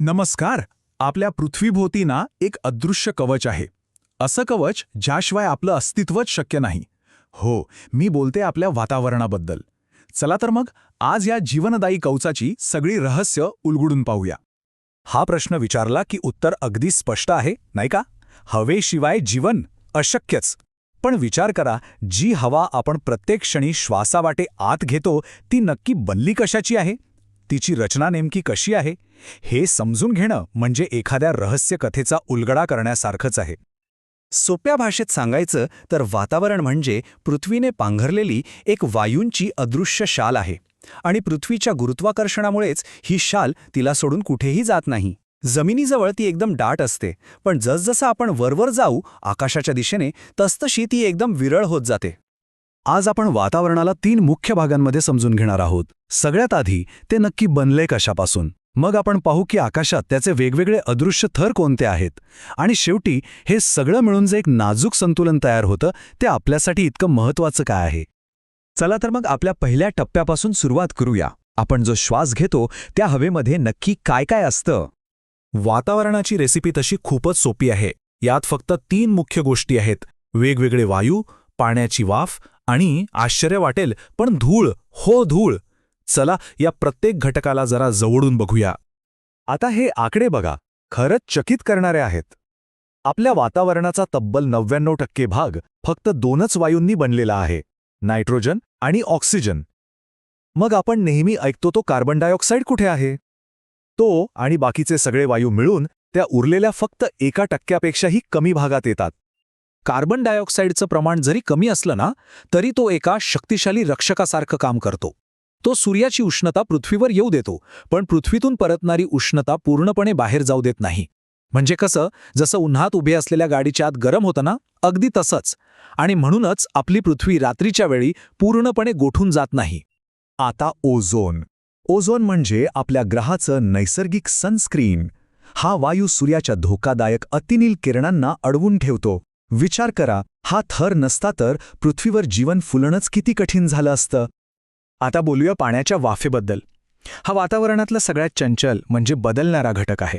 नमस्कार. आपल्या पृथ्वीभोवती ना एक अदृश्य कवच आहे. असं कवच ज्याशिवाय आपलं अस्तित्वच शक्य नाही. हो मी बोलते आपल्या वातावरणाबद्दल. चला तर मग आज या जीवनदायी कवचाची सगळी रहस्य उलगडून पाहूया. हा प्रश्न विचारला की उत्तर अगदी स्पष्ट आहे नाही का? हवेशिवाय जीवन अशक्यच. पण विचार करा जी हवा आपण प्रत्येक क्षणी श्वासावाटे आत घेतो ती नक्की बनली कशाची आहे? तिची रचना नेमकी कशी आहे हे समजून घेणं म्हणजे एखाद्या रहस्य कथेचा उलगडा करण्यासारखंच आहे. सोप्या भाषेत सांगायचं तर वातावरण म्हणजे पृथ्वीने पांघरलेली एक वायूंची अदृश्य शाल आहे आणि पृथ्वीच्या गुरुत्वाकर्षणामुळेच ही शाल तिला सोडून कुठेही जात नाही. जमिनीजवळ ती एकदम डाट असते पण जसजसं आपण वरवर जाऊ आकाशाच्या दिशेने तसतशी ती एकदम विरळ होत जाते. आज आपण वातावरणाला तीन मुख्य भागांमध्ये समजून घेणार आहोत. सगळ्यात आधी ते नक्की बनले कशापासून? मग आपण पाहू की आकाशात त्याचे वेगवेगळे अदृश्य थर कोणते आहेत? आणि शेवटी हे सगळं मिळून जे एक नाजूक संतुलन तयार होतं ते आपल्यासाठी इतकं महत्वाचं काय आहे? चला तर मग आपल्या पहिल्या टप्प्यापासून सुरुवात करूया. आपण जो श्वास घेतो त्या हवेमध्ये नक्की काय काय असतं? वातावरणाची रेसिपी तशी खूपच सोपी आहे. यात फक्त तीन मुख्य गोष्टी आहेत. वेगवेगळे वायू पाण्याची वाफ आणि आश्चर्य वाटेल पण धूळ हो धूळ. चला या प्रत्येक घटकाला जरा जवळून बघूया. आता हे आकडे बघा खरंच चकित करणारे आहेत. आपल्या वातावरणाचा तब्बल नव्याण्णव टक्के भाग फक्त दोनच वायूंनी बनलेला आहे नायट्रोजन आणि ऑक्सिजन. मग आपण नेहमी ऐकतो तो कार्बन डायऑक्साईड कुठे आहे? तो आणि बाकीचे सगळे वायू मिळून त्या उरलेल्या फक्त एका टक्क्यापेक्षाही कमी भागात येतात. कार्बन डायऑक्साईडचं प्रमाण जरी कमी असलं ना तरी तो एका शक्तिशाली रक्षकासारखं काम करतो. तो सूर्याची उष्णता पृथ्वीवर येऊ देतो पण पृथ्वीतून परतणारी उष्णता पूर्णपणे बाहेर जाऊ देत नाही. म्हणजे कसं जसं उन्हात उभे असलेल्या गाडीच्या आत गरम होतं ना अगदी तसंच. आणि म्हणूनच आपली पृथ्वी रात्रीच्या वेळी पूर्णपणे गोठून जात नाही. आता ओझोन. ओझोन म्हणजे आपल्या ग्रहाचं नैसर्गिक सनस्क्रीन. हा वायू सूर्याच्या धोकादायक अतिनील किरणांना अडवून ठेवतो. विचार करा हा थर नसता तर पृथ्वीवर जीवन फुलणंच किती कठीण झालं असतं. आता बोलूया पाण्याच्या वाफेबद्दल. हा वातावरणातला सगळ्यात चंचल म्हणजे बदलणारा घटक आहे.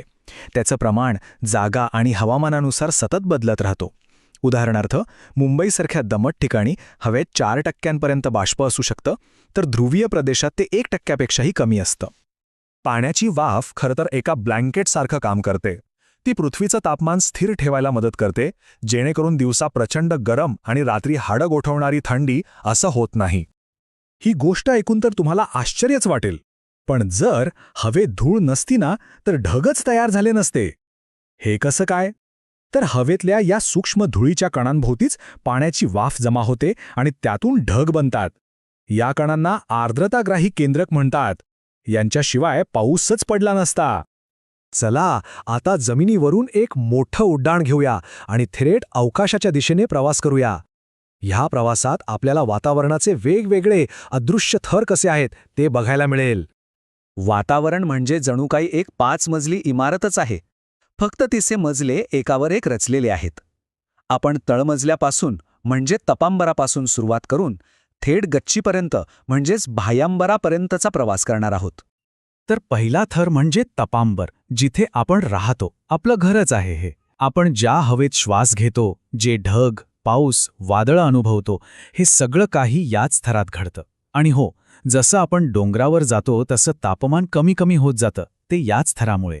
त्याचं प्रमाण जागा आणि हवामानानुसार सतत बदलत राहतो. उदाहरणार्थ मुंबईसारख्या दमट ठिकाणी हवेत चार टक्क्यांपर्यंत बाष्प असू शकतं तर ध्रुवीय प्रदेशात ते एक टक्क्यापेक्षाही कमी असतं. पाण्याची वाफ खरंतर एका ब्लँकेटसारखं काम करते. ती पृथ्वीचं तापमान स्थिर ठेवायला मदत करते जेणेकरून दिवसा प्रचंड गरम आणि रात्री हाडं गोठवणारी थंडी असं होत नाही. ही गोष्ट ऐकून तर तुम्हाला आश्चर्यच वाटेल. पण जर हवेत धूळ नसती ना तर ढगच तयार झाले नसते. हे कसं काय? तर हवेतल्या या सूक्ष्म धुळीच्या कणांभोवतीच पाण्याची वाफ जमा होते आणि त्यातून ढग बनतात. या कणांना आर्द्रताग्राही केंद्रक म्हणतात. यांच्याशिवाय पाऊसच पडला नसता. चला आता जमिनीवरून एक मोठं उड्डाण घेऊया आणि थेट अवकाशाच्या दिशेने प्रवास करूया. ह्या प्रवासात आपल्याला वातावरणाचे वेगवेगळे अदृश्य थर कसे आहेत ते बघायला मिळेल. वातावरण म्हणजे जणू काही एक पाच मजली इमारतच आहे. फक्त तिचे मजले एकावर एक रचलेले आहेत. आपण तळमजल्यापासून म्हणजे तपांबरापासून सुरुवात करून थेट गच्चीपर्यंत म्हणजेच भायांबरापर्यंतचा प्रवास करणार आहोत. तर पहिला थर म्हणजे तपांबर जिथे आपण राहतो. आपलं घरच आहे हे. आपण ज्या हवेत श्वास घेतो जे ढग पाऊस वादळं अनुभवतो हे सगळं काही याच थरात घडतं. आणि हो जसं आपण डोंगरावर जातो तसं तापमान कमी कमी होत जातं ते याच थरामुळे.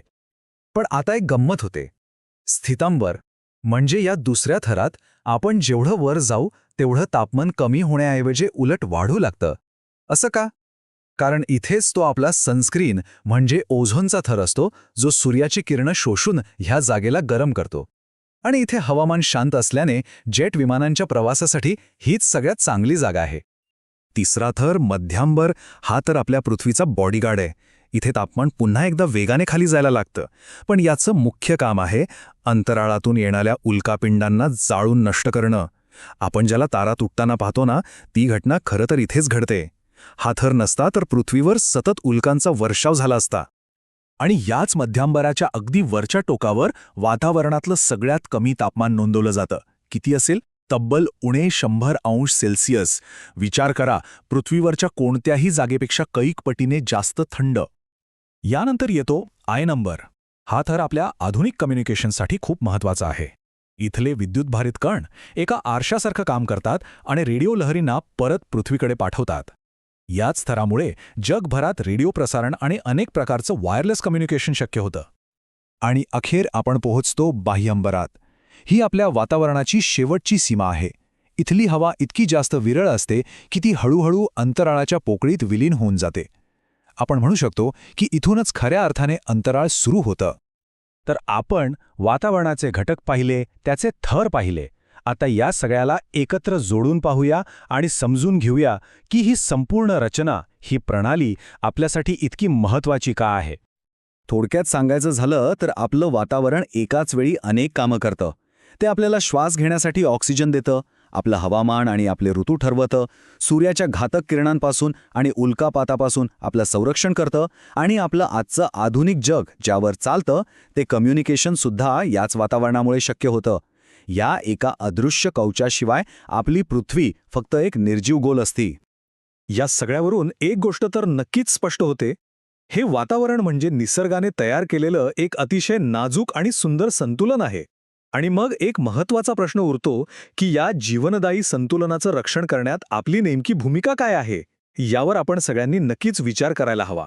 पण आता एक गंमत होते. स्थितांबर म्हणजे या दुसऱ्या थरात आपण जेवढं वर जाऊ तेवढं तापमान कमी होण्याऐवजी उलट वाढू लागतं. असं का? कारण इथेच तो आपला सनस्क्रीन म्हणजे ओझोनचा थर असतो जो सूर्याची किरणं शोषून ह्या जागेला गरम करतो. आणि इथे हवामान शांत असल्याने जेट विमानांच्या प्रवासासाठी हीच सगळ्यात चांगली जागा आहे. तिसरा थर मध्यांबर हा तर आपल्या पृथ्वीचा बॉडीगार्ड आहे. इथे तापमान पुन्हा एकदा वेगाने खाली जायला लागतं. पण याचं मुख्य काम आहे अंतराळातून येणाऱ्या उल्कापिंडांना जाळून नष्ट करणं. आपण ज्याला तारा तुटताना पाहतो ना ती घटना खरं तर इथेच घडते. हा थर नसता तर पृथ्वीवर सतत उल्कांचा वर्षाव झाला असता. आणि याच मध्यांबराच्या अगदी वरच्या टोकावर वातावरणातलं सगळ्यात कमी तापमान नोंदवलं जातं. किती असेल? तब्बल उणे शंभर अंश सेल्सिअस. विचार करा पृथ्वीवरच्या कोणत्याही जागेपेक्षा कैक पटीने जास्त थंड. यानंतर येतो आय नंबर. हा थर आपल्या आधुनिक कम्युनिकेशनसाठी खूप महत्त्वाचा आहे. इथले विद्युतभारित कण एका आरशासारखं काम करतात आणि रेडिओ लहरींना परत पृथ्वीकडे पाठवतात. याच थरामुळे जगभरात रेडिओ प्रसारण आणि अनेक प्रकारचं वायरलेस कम्युनिकेशन शक्य होतं. आणि अखेर आपण पोहोचतो बाह्यंबरात. ही आपल्या वातावरणाची शेवटची सीमा आहे. इथली हवा इतकी जास्त विरळ असते की ती हळूहळू अंतराळाच्या पोकळीत विलीन होऊन जाते. आपण म्हणू शकतो की इथूनच खऱ्या अर्थाने अंतराळ सुरू होतं. तर आपण वातावरणाचे घटक पाहिले त्याचे थर पाहिले. आता या सगळ्याला एकत्र जोडून पाहूया आणि समजून घेऊया की ही संपूर्ण रचना ही प्रणाली आपल्यासाठी इतकी महत्वाची का आहे. थोडक्यात सांगायचं झालं तर आपलं वातावरण एकाच वेळी अनेक कामं करतं. ते आपल्याला श्वास घेण्यासाठी ऑक्सिजन देतं आपलं हवामान आणि आपले ऋतू ठरवतं सूर्याच्या घातक किरणांपासून आणि उल्कापातापासून आपलं संरक्षण करतं आणि आपलं आजचं आधुनिक जग ज्यावर चालतं ते कम्युनिकेशनसुद्धा याच वातावरणामुळे शक्य होतं. या एका अदृश्य कवचाशिवाय आपली पृथ्वी फक्त एक निर्जीव गोल असती. या सगळ्यावरून एक गोष्ट तर नक्कीच स्पष्ट होते. हे वातावरण म्हणजे निसर्गाने तयार केलेलं एक अतिशय नाजूक आणि सुंदर संतुलन आहे. आणि मग एक महत्त्वाचा प्रश्न उरतो की या जीवनदायी संतुलनाचं रक्षण करण्यात आपली नेमकी भूमिका काय आहे? यावर आपण सगळ्यांनी नक्कीच विचार करायला हवा.